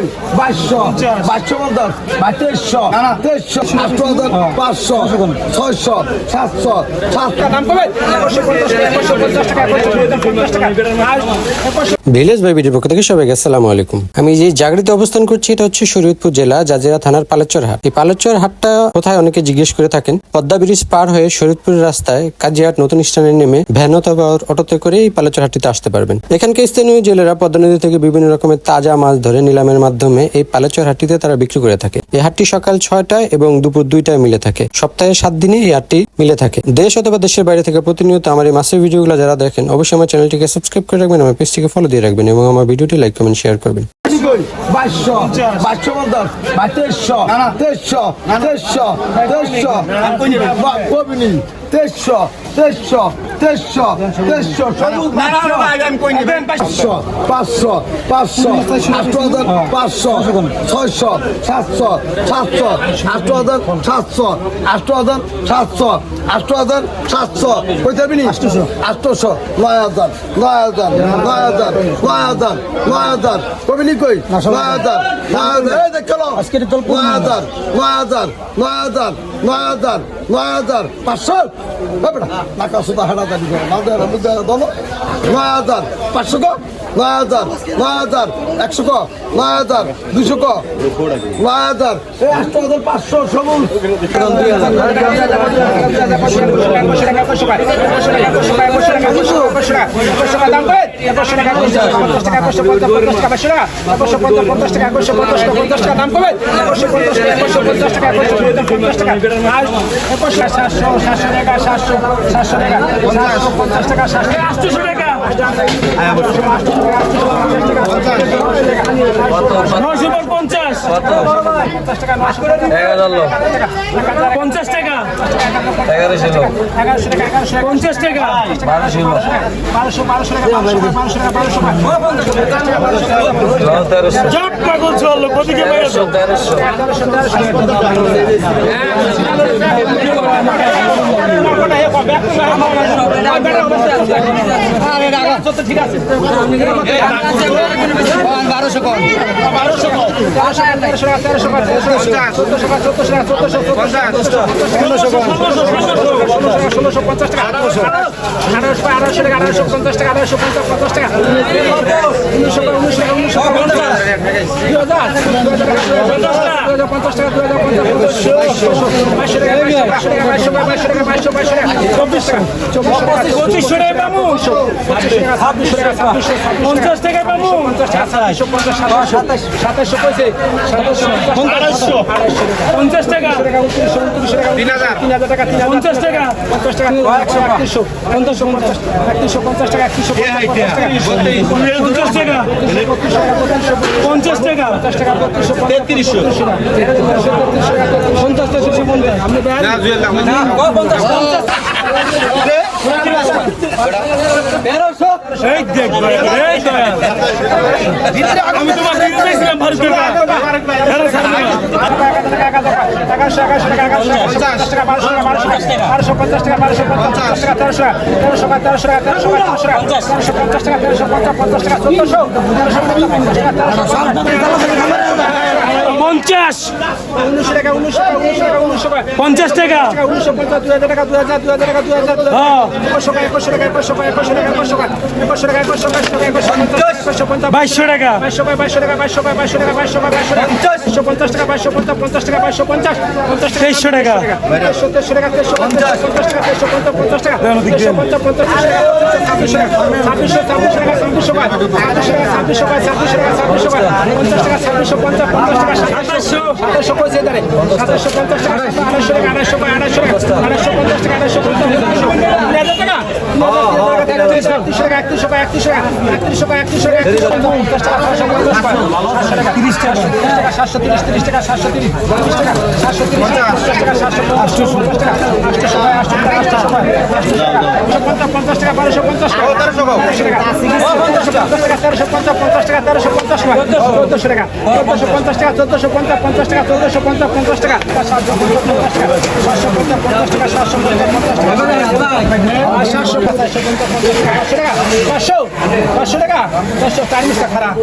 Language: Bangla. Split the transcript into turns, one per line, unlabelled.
কই বাইশশো বাইশশো পঞ্চাশ বাই তেইশশো তেইশশো হাজার পাঁচশো ছয়শো সাতশো সাতশো
ভিলেজ বিডির পক্ষ থেকে সবাইকে আসসালামু আলাইকুম। আমি যে জাগরিতে অবস্থান করছি, এটা হচ্ছে শরীয়তপুর জেলা জাজিরা থানার পালেচর হাট। এই পালেচর হাটটা কোথায় অনেকে জিজ্ঞেস করে থাকেন। পদ্মা ব্রিজ পার হয়ে শরীয়তপুর রাস্তায় কাজিয়াট নতুন স্থানে নেমে ভ্যান অথবা অটোতে করে এই পালেচর হাটটিতে আসতে পারবেন। এখানকার স্থানীয় জেলেরা পদ্মা নদী থেকে বিভিন্ন রকমের তাজা মাছ ধরে নিলামের মাধ্যমে এই পালেচর হাটটিতে তারা বিক্রি করে থাকে। এই হাটটি সকাল ছয়টায় এবং দুপুর দুইটায় মিলে থাকে। সপ্তাহে সাত দিনে এই হাটটি মিলে থাকে। দেশ অথবা দেশের বাইরে থেকে প্রতিনিয়ত আমার এই মাছের ভিডিওগুলো যারা দেখেন অবশ্যই আমার চ্যানেলটিকে সাবস্ক্রাইব করে রাখবেন আমার পেজটিকে ফলো দিয়ে রাখবেন এবং আমার ভিডিওটি লাইক কমেন্ট শেয়ার করবেন
বাইশশো বাইশশো পঞ্চাশ বাই তেইশশো তেইশশো তেইশশো তেইশশো কবিনি তেইশশো তেইশশো তেইশশো তেইশশো সবুজ পাঁচশো পাঁচশো পাঁচশো আট হাজার পাঁচশো ছয়শো সাতশো সাতশো আট হাজার সাতশো আট হাজার সাতশো আট হাজার সাতশো। কইতে পারবি আটশো আটশো নয় হাজার নয় হাজার নয় হাজার নয় হাজার নয় হাজার। কবিনি কই? নয় হাজার নয় হাজার। এই দেখ কেন নয় হাজার নয় হাজার নয় হাজার নয় হাজার নয় হাজার পাঁচশো। না। কাসুদা হাঁটা দাবি করে। না দেয় না দল নয় হাজার পাঁচশো নয় হাজার নয় হাজার একশো ক নয় হাজার দুশো ক নয় হাজার আটশো হাজার পাঁচশো সবুজ
সাতশো টাকা সাতশো টাকা সাতশো টাকা সাতশো টাকা সাতশো টাকা পঞ্চাশ টাকা এগারোশো পঞ্চাশ। টাকা বারোশো বারোশো বারোশো টাকা চলল কোদিকে
ঠিক আছে ষোলোশো পঞ্চাশ টাকা আঠারোশো আঠারোশো আঠারোশো টাকা আঠারোশো পঞ্চাশ টাকা আঠারোশো পঞ্চাশ পঞ্চাশ টাকা উনিশশো উনিশশো উনিশশো পঞ্চাশ দুই হাজার দুই হাজার পঞ্চাশ টাকা দুই হাজার পঞ্চাশ বাইশশো টাকা বাইশশো টাকা বাইশশো টাকা বাইশশো টাকা বাইশশো টাকা চব্বিশ টাকা চব্বিশ টাকা
পঁচিশশো টাকা পাবো
ছাব্বিশশো টাকা
পঞ্চাশ টাকা পাবো
টাকা সাতাশশো পঞ্চাশ সাতাশশো কইছে সাতাশশো
পঞ্চাশ টাকা
টাকা টাকা তিন হাজার তিন হাজার টাকা তিন
পঞ্চাশ টাকা
পঞ্চাশ টাকা একশো একত্রিশশো পঞ্চাশশো পঞ্চাশ একত্রিশশো পঞ্চাশ টাকা একত্রিশশো পঞ্চাশ টাকা
পঞ্চাশ টাকা পঞ্চাশ টাকা
টাকা বত্রিশশো তেত্রিশশো পঞ্চাশ তেত্রিশশো পঞ্চাশ।
আমি তোমার দিয়েছিলাম
ভারতের বারোশো পঞ্চাশ টাকা বারোশো পঞ্চাশ টাকা তেরোশো তেরোশো তেরোশো টাকা তেরোশো পঞ্চাশ টাকা তেরোশো পঞ্চাশ টাকা তেরোশো পঞ্চাশ টাকা চোদ্দশো তেরোশো পঞ্চাশ টাকা তেরোশো
পঞ্চাশ।
উনিশশো টাকা উনিশশো টাকা উনিশশো টাকা উনিশশো টাকা।
পঞ্চাশ টাকা।
উনিশশো পঞ্চাশ দুই হাজার টাকা দুই হাজার দুই হাজার টাকা দুই হাজার
হ্যাঁ।
একুশশো টাকা একুশশো টাকা একুশশো টাকা একুশশো টাকা একুশশো টাকা একুশশো টাকা টাকা একুশশো টাকা একুশশো পঞ্চাশ।
বাইশশো টাকা।
বাইশশো টাকা বাইশশো টাকা বাইশশো টাকা বাইশশো টাকা বাইশশো টাকা বাইশশো টাকা পঞ্চাশ। টাকা বাইশশো পঞ্চাশ পঞ্চাশ টাকা বাইশশো পঞ্চাশ পঞ্চাশ টাকা
তেইশশো টাকা।
তেইশশো তেইশশো টাকা তেইশশো পঞ্চাশ পঞ্চাশ। টাকা তেইশশো পঞ্চাশ পঞ্চাশ টাকা তেইশশো পঞ্চাশ পঞ্চাশ ছাব্বিশশো টাকা ছাব্বিশশো ছাব্বিশশো টাকা ছাব্বিশশো টাকা ছাব্বিশশো টাকা ছাব্বিশশো টাকা ছাব্বিশশো টাকা পঞ্চাশ টাকা ছাব্বিশশো পঞ্চাশ পঞ্চাশ টাকা সাতাশশো। সাতাশশো পঁচিশ হাজারে সাতাশশো পঞ্চাশ টাকা আড়াইশো টাকা আড়াইশো টাকা আড়াইশো টাকা আড়াইশো পঞ্চাশ টাকা আড়াইশো সাতশো তিরিশ তিরিশ টাকা সাতশো তিরিশ টাকা সাতশো তিরিশ টাকা সাতশো আটশো টাকা টাকা আটশো টাকা পঞ্চাশ টাকা বারোশো পঞ্চাশ টাকা তেরোশো টাকা তেরোশো পঞ্চাশ পঞ্চাশ টাকা তেরোশো পঞ্চাশ টাকা চোদ্দশো টাকা চোদ্দশো পঞ্চাশ টাকা চোদ্দশো পঞ্চাশ পঞ্চাশ টাকা চোদ্দশো পঞ্চাশ পঞ্চাশ টাকা সাতশো পঞ্চাশ টাকা সাতশো পঞ্চাশ পঞ্চাশ টাকা সাতশো পঞ্চাশ টাকা সাতশো পঞ্চাশ পঞ্চাশ টাকা পাঁচশো টাকা পাঁচশো পাঁচশো টাকা পাঁচশো মিনিট খারাপ